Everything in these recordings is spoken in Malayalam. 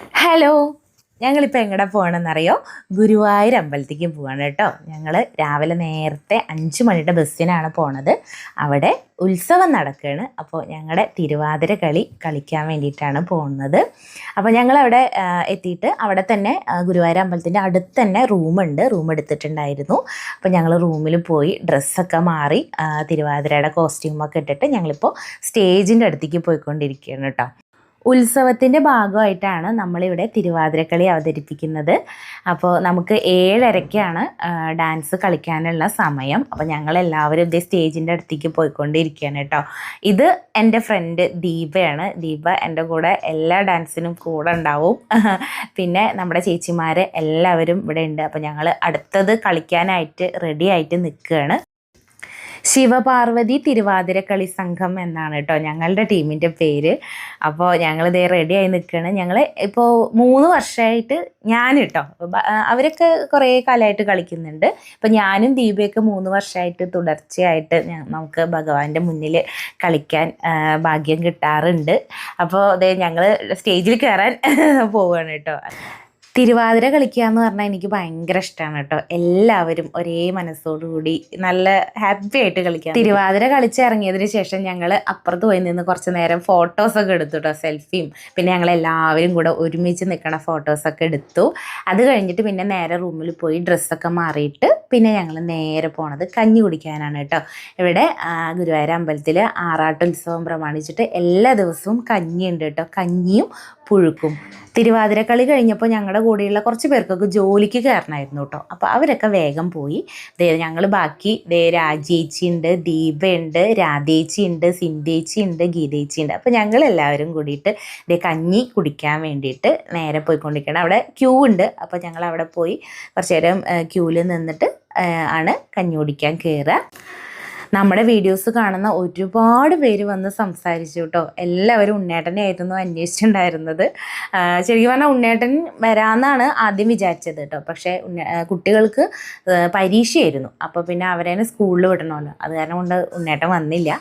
ഹലോ ഞങ്ങളിപ്പോൾ എങ്ങടെ പോകണമെന്നറിയോ ഗുരുവായൂർ അമ്പലത്തേക്ക് പോവാണ് കേട്ടോ. ഞങ്ങൾ രാവിലെ നേരത്തെ അഞ്ച് മണിയുടെ ബസ്സിനാണ് പോണത്. അവിടെ ഉത്സവം നടക്കുകയാണ് അപ്പോൾ ഞങ്ങളുടെ തിരുവാതിര കളി കളിക്കാൻ വേണ്ടിയിട്ടാണ് പോകുന്നത് അപ്പോൾ ഞങ്ങളവിടെ എത്തിയിട്ട് അവിടെ തന്നെ ഗുരുവായൂർ അമ്പലത്തിന്റെ അടുത്ത് തന്നെ റൂമുണ്ട്. റൂം എടുത്തിട്ടുണ്ടായിരുന്നു. അപ്പോൾ ഞങ്ങൾ റൂമിൽ പോയി ഡ്രസ്സൊക്കെ മാറി തിരുവാതിരയുടെ കോസ്റ്റ്യൂമൊക്കെ ഇട്ടിട്ട് ഞങ്ങളിപ്പോൾ സ്റ്റേജിന്റെ അടുത്തേക്ക് പോയിക്കൊണ്ടിരിക്കുകയാണ് കേട്ടോ. ഉത്സവത്തിന്റെ ഭാഗമായിട്ടാണ് നമ്മളിവിടെ തിരുവാതിരക്കളി അവതരിപ്പിക്കുന്നത്. അപ്പോൾ നമുക്ക് ഏഴരയ്ക്കാണ് ഡാൻസ് കളിക്കാനുള്ള സമയം. അപ്പോൾ ഞങ്ങളെല്ലാവരും ഇതേ സ്റ്റേജിന്റെ അടുത്തേക്ക് പോയിക്കൊണ്ടിരിക്കുകയാണ് കേട്ടോ. ഇത് എന്റെ ഫ്രണ്ട് ദീപയാണ്. ദീപ എന്റെ കൂടെ എല്ലാ ഡാൻസിനും കൂടെ ഉണ്ടാവും. പിന്നെ നമ്മുടെ ചേച്ചിമാർ എല്ലാവരും ഇവിടെ ഉണ്ട്. അപ്പോൾ ഞങ്ങൾ അടുത്തത് കളിക്കാനായിട്ട് റെഡി ആയിട്ട് നിൽക്കുകയാണ്. ശിവപാർവതി തിരുവാതിരക്കളി സംഘം എന്നാണ് കേട്ടോ ഞങ്ങളുടെ ടീമിന്റെ പേര്. അപ്പോൾ ഞങ്ങളിതേ റെഡി ആയി നിൽക്കുകയാണ്. ഞങ്ങൾ ഇപ്പോൾ മൂന്ന് വർഷമായിട്ട് ഞാൻ കേട്ടോ അവരൊക്കെ കുറേ കാലമായിട്ട് കളിക്കുന്നുണ്ട്. ഇപ്പം ഞാനും ദീപയൊക്കെ മൂന്ന് വർഷമായിട്ട് തുടർച്ചയായിട്ട് നമുക്ക് ഭഗവാന്റെ മുന്നിൽ കളിക്കാൻ ഭാഗ്യം കിട്ടാറുണ്ട്. അപ്പോൾ അതെ ഞങ്ങൾ സ്റ്റേജിൽ കയറാൻ പോവുകയാണ് കേട്ടോ. തിരുവാതിര കളിക്കുക എന്ന് പറഞ്ഞാൽ എനിക്ക് ഭയങ്കര ഇഷ്ടമാണ് കേട്ടോ. എല്ലാവരും ഒരേ മനസ്സോടുകൂടി നല്ല ഹാപ്പി ആയിട്ട് കളിക്കാം തിരുവാതിര കളിച്ചിറങ്ങിയതിന് ശേഷം ഞങ്ങൾ അപ്പുറത്ത് പോയി നിന്ന് കുറച്ച് നേരം ഫോട്ടോസൊക്കെ എടുത്തു കേട്ടോ സെൽഫിയും പിന്നെ ഞങ്ങൾ എല്ലാവരും കൂടെ ഒരുമിച്ച് നിൽക്കണ ഫോട്ടോസൊക്കെ എടുത്തു. അത് കഴിഞ്ഞിട്ട് പിന്നെ നേരെ റൂമിൽ പോയി ഡ്രസ്സൊക്കെ മാറിയിട്ട് പിന്നെ ഞങ്ങൾ നേരെ പോണത് കഞ്ഞി കുടിക്കാനാണ് കേട്ടോ. ഇവിടെ ഗുരുവായൂർ അമ്പലത്തിൽ ആറാട്ടുത്സവം പ്രമാണിച്ചിട്ട് എല്ലാ ദിവസവും കഞ്ഞിയുണ്ട് കേട്ടോ. കഞ്ഞിയും പുഴുക്കും. തിരുവാതിര കളി കഴിഞ്ഞപ്പോൾ ഞങ്ങളുടെ കൂടെയുള്ള കുറച്ച് പേർക്കൊക്കെ ജോലിക്ക് കയറണമായിരുന്നു കേട്ടോ. അപ്പോൾ അവരൊക്കെ വേഗം പോയി. ദേ ഞങ്ങൾ ബാക്കി ദേ രാജേച്ചി ഉണ്ട് ദീപയുണ്ട് രാധേച്ചി ഉണ്ട് സിന്ധേച്ചി ഉണ്ട് ഗീതേച്ചി ഉണ്ട്. അപ്പോൾ ഞങ്ങൾ എല്ലാവരും കൂടിയിട്ട് ദേ കഞ്ഞി കുടിക്കാൻ വേണ്ടിയിട്ട് നേരെ പോയിക്കൊണ്ടിരിക്കണം അവിടെ ക്യൂ ഉണ്ട്. അപ്പോൾ ഞങ്ങൾ അവിടെ പോയി കുറച്ച് നേരം ക്യൂവിൽ നിന്നിട്ട് ആണ് കഞ്ഞി കുടിക്കാൻ കയറുക നമ്മുടെ വീഡിയോസ് കാണുന്ന ഒരുപാട് പേര് വന്ന് സംസാരിച്ചു കേട്ടോ. എല്ലാവരും ഉണ്ണേട്ടനെ ആയിരുന്നു അന്വേഷിച്ചിട്ടുണ്ടായിരുന്നത്. ശരിക്കും പറഞ്ഞാൽ ഉണ്ണേട്ടൻ വരാമെന്നാണ് ആദ്യം വിചാരിച്ചത് കേട്ടോ. പക്ഷേ കുട്ടികൾക്ക് പരീക്ഷയായിരുന്നു. അപ്പോൾ പിന്നെ അവരെ സ്കൂളിൽ വിടണമല്ലോ. അത് കാരണം കൊണ്ട് ഉണ്ണേട്ടൻ വന്നില്ല.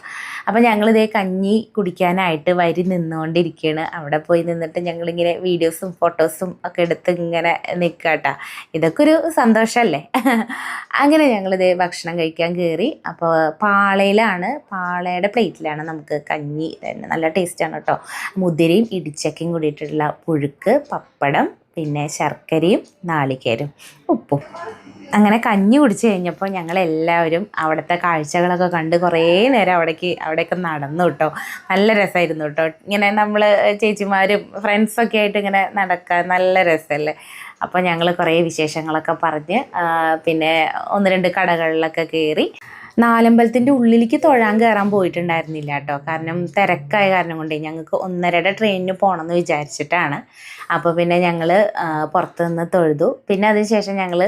അപ്പോൾ ഞങ്ങളിതേ കഞ്ഞി കുടിക്കാനായിട്ട് വരി നിന്നുകൊണ്ടിരിക്കുകയാണ് അവിടെ പോയി നിന്നിട്ട് ഞങ്ങളിങ്ങനെ വീഡിയോസും ഫോട്ടോസും ഒക്കെ എടുത്ത് ഇങ്ങനെ നിൽക്കാട്ടാ ഇതൊക്കെ ഒരു സന്തോഷമല്ലേ അങ്ങനെ ഞങ്ങളിതേ ഭക്ഷണം കഴിക്കാൻ കയറി അപ്പോൾ പാളയിലാണ് പാളയുടെ പ്ലേറ്റിലാണ് നമുക്ക് കഞ്ഞി തന്നെ. നല്ല ടേസ്റ്റാണ് കേട്ടോ. മുതിരയും ഇടിച്ചക്കയും കൂടിയിട്ടുള്ള പുഴുക്ക് പപ്പടം പിന്നെ ശർക്കരയും നാളികേരും ഉപ്പും. അങ്ങനെ കഞ്ഞി കുടിച്ചു കഴിഞ്ഞപ്പോൾ ഞങ്ങൾ എല്ലാവരും അവിടുത്തെ കാഴ്ചകളൊക്കെ കണ്ട് കുറേ നേരം അവിടേക്ക് അവിടെയൊക്കെ നടന്നു കേട്ടോ നല്ല രസമായിരുന്നു കേട്ടോ ഇങ്ങനെ നമ്മൾ ചേച്ചിമാരും ഫ്രണ്ട്സൊക്കെ ആയിട്ട് ഇങ്ങനെ നടക്കാൻ നല്ല രസമല്ലേ അപ്പോൾ ഞങ്ങൾ കുറേ വിശേഷങ്ങളൊക്കെ പറഞ്ഞ് പിന്നെ ഒന്ന് രണ്ട് കടകളിലൊക്കെ കയറി നാലമ്പലത്തിന്റെ ഉള്ളിലേക്ക് തൊഴാൻ കയറാൻ പോയിട്ടുണ്ടായിരുന്നില്ല കേട്ടോ. കാരണം തിരക്കായ കാരണം കൊണ്ട് ഞങ്ങൾക്ക് ഒന്നരയുടെ ട്രെയിനിന് പോകണമെന്ന് വിചാരിച്ചിട്ടാണ്. അപ്പോൾ പിന്നെ ഞങ്ങൾ പുറത്ത് നിന്ന് തൊഴുതു. പിന്നെ അതിനുശേഷം ഞങ്ങൾ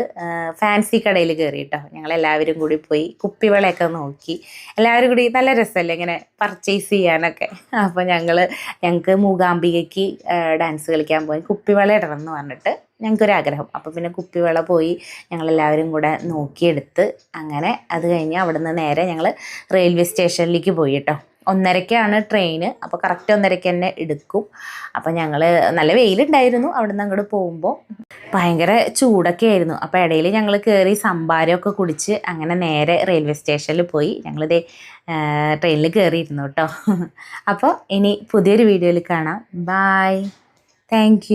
ഫാൻസി കടയിൽ കയറി കേട്ടോ. ഞങ്ങൾ എല്ലാവരും കൂടി പോയി കുപ്പിവളയൊക്കെ നോക്കി. എല്ലാവരും കൂടി നല്ല രസമല്ലേ ഇങ്ങനെ പർച്ചേസ് ചെയ്യാനൊക്കെ. അപ്പോൾ ഞങ്ങൾ ഞങ്ങൾക്ക് മൂകാംബികയ്ക്ക് ഡാൻസ് കളിക്കാൻ പോയി. കുപ്പിവള ഇടണം എന്ന് പറഞ്ഞിട്ട് ഞങ്ങൾക്കൊരാഗ്രഹം. അപ്പോൾ പിന്നെ കുപ്പിവള പോയി ഞങ്ങളെല്ലാവരും കൂടെ നോക്കിയെടുത്ത് അങ്ങനെ അത് കഴിഞ്ഞ് അവിടുന്ന് നേരെ ഞങ്ങൾ റെയിൽവേ സ്റ്റേഷനിലേക്ക് പോയി കേട്ടോ. ഒന്നരക്കാണ് ട്രെയിന്. അപ്പോൾ കറക്റ്റ് ഒന്നരയ്ക്ക് തന്നെ എടുക്കും. അപ്പോൾ ഞങ്ങൾ നല്ല വെയിലുണ്ടായിരുന്നു. അവിടുന്ന് അങ്ങോട്ട് പോകുമ്പോൾ ഭയങ്കര ചൂടൊക്കെ ആയിരുന്നു. അപ്പോൾ ഇടയിൽ ഞങ്ങൾ കയറി സംഭാരമൊക്കെ കുടിച്ച് അങ്ങനെ നേരെ റെയിൽവേ സ്റ്റേഷനിൽ പോയി ഞങ്ങളിതേ ട്രെയിനിൽ കയറിയിരുന്നു കേട്ടോ. അപ്പോൾ ഇനി പുതിയൊരു വീഡിയോയിൽ കാണാം. Bye thank